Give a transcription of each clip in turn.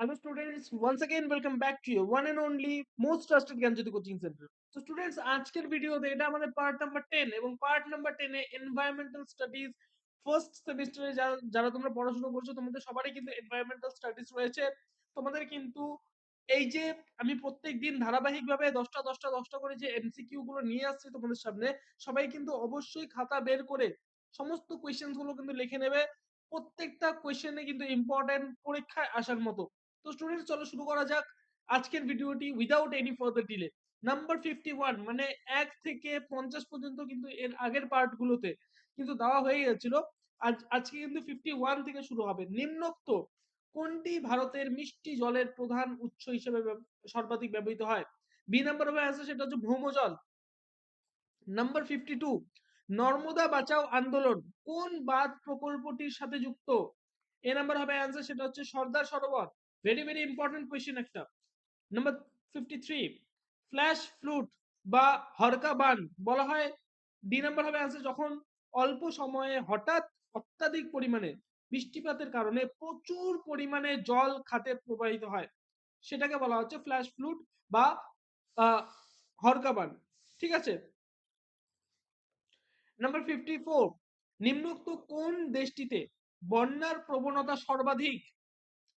Hello students, once again welcome back to your one and only most trusted Gyanjyoti coaching centre তো students আজকের ভিডিওতে এটা আমাদের part number ten এবং part number টেনে environmental studies first সেমিস্টারে যারা তোমরা পড়াশোনা করছ তোমাদের সবারই কিন্তু এনভায়রনমেন্টাল স্টাডিজ রয়েছে তোমাদের কিন্তু এই যে আমি প্রত্যেক দিন ধারাবাহিকভাবে দশটা দশটা দশটা করে যে এমসিকিউ গুলো নিয়ে আসছি তোমাদের সামনে সবাই কিন্তু অবশ্যই খাতা বের করে সমস্ত কোয়েশ্চেনগুলো কিন্তু লিখে নেবে প্রত্যেকটা কোয়েশ্চেনে কিন্তু ইম্পর্টেন্ট পরীক্ষায় আসার মতো তো স্টুডেন্টস চলো শুরু করা যাক। আজকের ভিডিওটি without any further delay number fifty one মানে এক থেকে পঞ্চাশ পর্যন্ত কিন্তু এর আগের পার্ট গুলোতে কিন্তু দেওয়া হয়ে গেছিল আজ, আজকে কিন্তু ফিফটি ওয়ান থেকে শুরু হবে। নিম্নোক্ত কোনটি ভারতের মিষ্টি জলের প্রধান উৎস হিসেবে সর্বাধিক ব্যবহৃত হয়? বি নাম্বার হবে অ্যান্সার সেটা হচ্ছে ভৌমজল নাম্বার ফিফটি টু নর্মদা বাঁচাও আন্দোলন কোন বাঁধ প্রকল্পটির সাথে যুক্ত? এ নাম্বার হবে অ্যান্সার সেটা হচ্ছে Sardar Sarovar. Very very important question একটা number fifty three flash flood বা হরকা বান বলা হয় ডি নাম্বার হবে অ্যান্সার যখন অল্প সময়ে হঠাৎ অত্যাধিক পরিমাণে বৃষ্টিপাতের কারণে প্রচুর পরিমাণে জল খাতে প্রবাহিত হয়। সেটাকে বলা হচ্ছে ফ্ল্যাশ ফ্লুট বা হরকাবান ঠিক আছে? নাম্বার ফিফটি ফোর নিম্নোক্ত কোন দেশটিতে বন্যার প্রবণতা সর্বাধিক?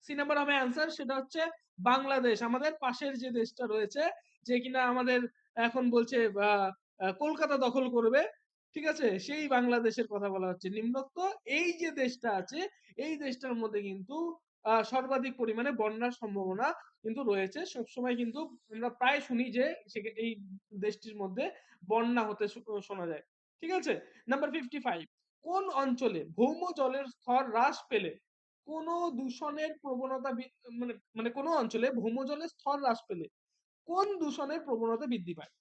সি নাম্বার হবে অ্যান্সার, সেটা হচ্ছে বাংলাদেশ। আমাদের পাশের যে দেশটা রয়েছে, যে কিনা আমাদের এখন বলছে কলকাতা দখল করবে, ঠিক আছে? সেই বাংলাদেশের কথা বলা হচ্ছে। নিম্নোক্ত এই যে দেশটা আছে, এই দেশটার মধ্যে কিন্তু সর্বাধিক পরিমাণে বন্যার সম্ভাবনা কিন্তু রয়েছে। সবসময় কিন্তু আমরা প্রায় শুনি যে এই দেশটির মধ্যে বন্যা হতে শোনা যায়। ঠিক আছে? নাম্বার ফিফটি ফাইভ, কোন অঞ্চলে ভৌম জলের স্তর হ্রাস পেলে কোন দূষণের প্রবণতা মানে মানে কোন অঞ্চলে ভৌম জলের স্তর হ্রাস পেলে কোন দূষণের প্রবণতা বৃদ্ধি পায়?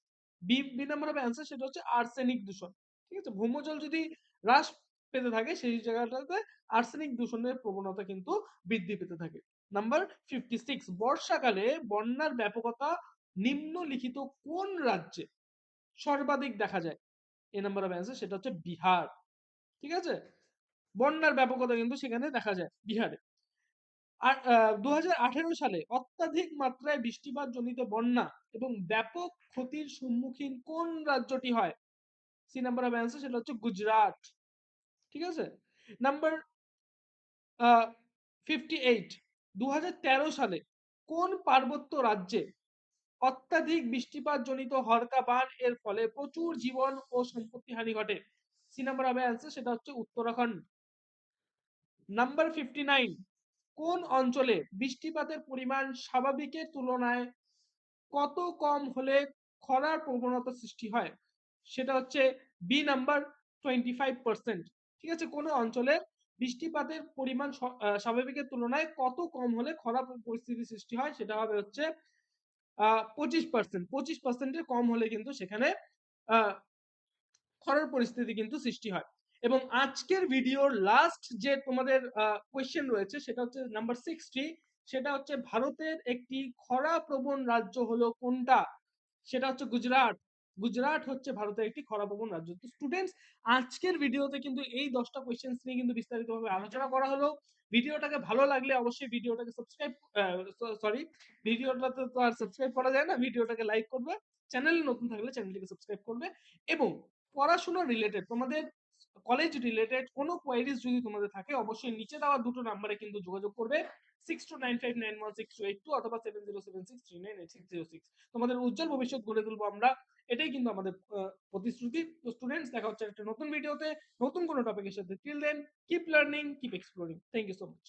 বি বি নাম্বার অ্যান্সার সেটা হচ্ছে আর্সেনিক দূষণ, ঠিক আছে? ভৌমজল যদি হ্রাস পেতে থাকে সেই জায়গাটাতে আর্সেনিক দূষণের প্রবণতা কিন্তু বৃদ্ধি পেতে থাকে। নাম্বার ফিফটি সিক্স বর্ষাকালে বন্যার ব্যাপকতা নিম্নলিখিত কোন রাজ্যে সর্বাধিক দেখা যায়? এ নাম্বার অফ অ্যান্সার সেটা হচ্ছে বিহার, ঠিক আছে? বন্যার ব্যাপকতা কিন্তু সেখানে দেখা যায় বিহারে। আর দু হাজার আঠেরো সালে অত্যাধিক মাত্রায় বৃষ্টিপাত জনিত বন্যা এবং ব্যাপক ক্ষতির সম্মুখীন কোন রাজ্যটি হয়? সি নাম্বার অফ অ্যান্সার সেটা হচ্ছে গুজরাট। ঠিক আছে? নাম্বার ফিফটি এইট দু হাজার তেরো সালে কোন পার্বত্য রাজ্যে অত্যাধিক বৃষ্টিপাত জনিত হরকা বান এর ফলে প্রচুর জীবন ও সম্পত্তি হানি ঘটে? সি নাম্বার হবে অ্যান্সার সেটা হচ্ছে উত্তরাখণ্ড। নাম্বার ফিফটি নাইন কোন অঞ্চলে বৃষ্টিপাতের পরিমাণ স্বাভাবিকের তুলনায় কত কম হলে খরার প্রবণতা সৃষ্টি হয়? সেটা হচ্ছে B number twenty five percent ঠিক আছে? কোন অঞ্চলে বৃষ্টিপাতের পরিমাণ স্বাভাবিকের তুলনায় কত কম হলে খরা পরিস্থিতি সৃষ্টি হয়? সেটা হবে হচ্ছে পঁচিশ পার্সেন্ট পঁচিশ পার্সেন্টের কম হলে কিন্তু সেখানে খরার পরিস্থিতি কিন্তু সৃষ্টি হয়। এবং আজকের ভিডিওর লাস্ট যে তোমাদের কোয়েশ্চেন রয়েছে, সেটা হচ্ছে নাম্বার সিক্সটি সেটা হচ্ছে ভারতের একটি খরা প্রবণ রাজ্য হলো কোনটা? সেটা হচ্ছে গুজরাট। গুজরাট হচ্ছে ভারতের একটি খরাপ্রবণ রাজ্য। তো স্টুডেন্টস আজকের ভিডিওতে কিন্তু এই দশটা কোয়েশ্চেন্স নিয়ে কিন্তু বিস্তারিতভাবে আলোচনা করা হলো। ভিডিওটাকে ভালো লাগলে অবশ্যই ভিডিওটাকে সাবস্ক্রাইব সরি ভিডিওটাতে তো আর সাবস্ক্রাইব করা যায় না। ভিডিওটাকে লাইক করবে। চ্যানেল নতুন থাকলে চ্যানেলটিকে সাবস্ক্রাইব করবে। এবং পড়াশোনা রিলেটেড তোমাদের কলেজ রিলেটেড কোনো কোয়ারিজ যদি তোমাদের থাকে, অবশ্যই নিচে দেওয়া দুটো নাম্বারে কিন্তু যোগাযোগ করবে। Six two nine five nine one six two eight two অথবা seven zero seven six three nine eight six zero six তোমাদের উজ্জ্বল ভবিষ্যৎ গড়ে তুলবো আমরা। এটাই কিন্তু আমাদের প্রতিশ্রুতি। তো স্টুডেন্টস দেখা হচ্ছে একটা নতুন ভিডিওতে নতুন কোনো টপিকের সাথে। Till then keep learning keep exploring thank you so much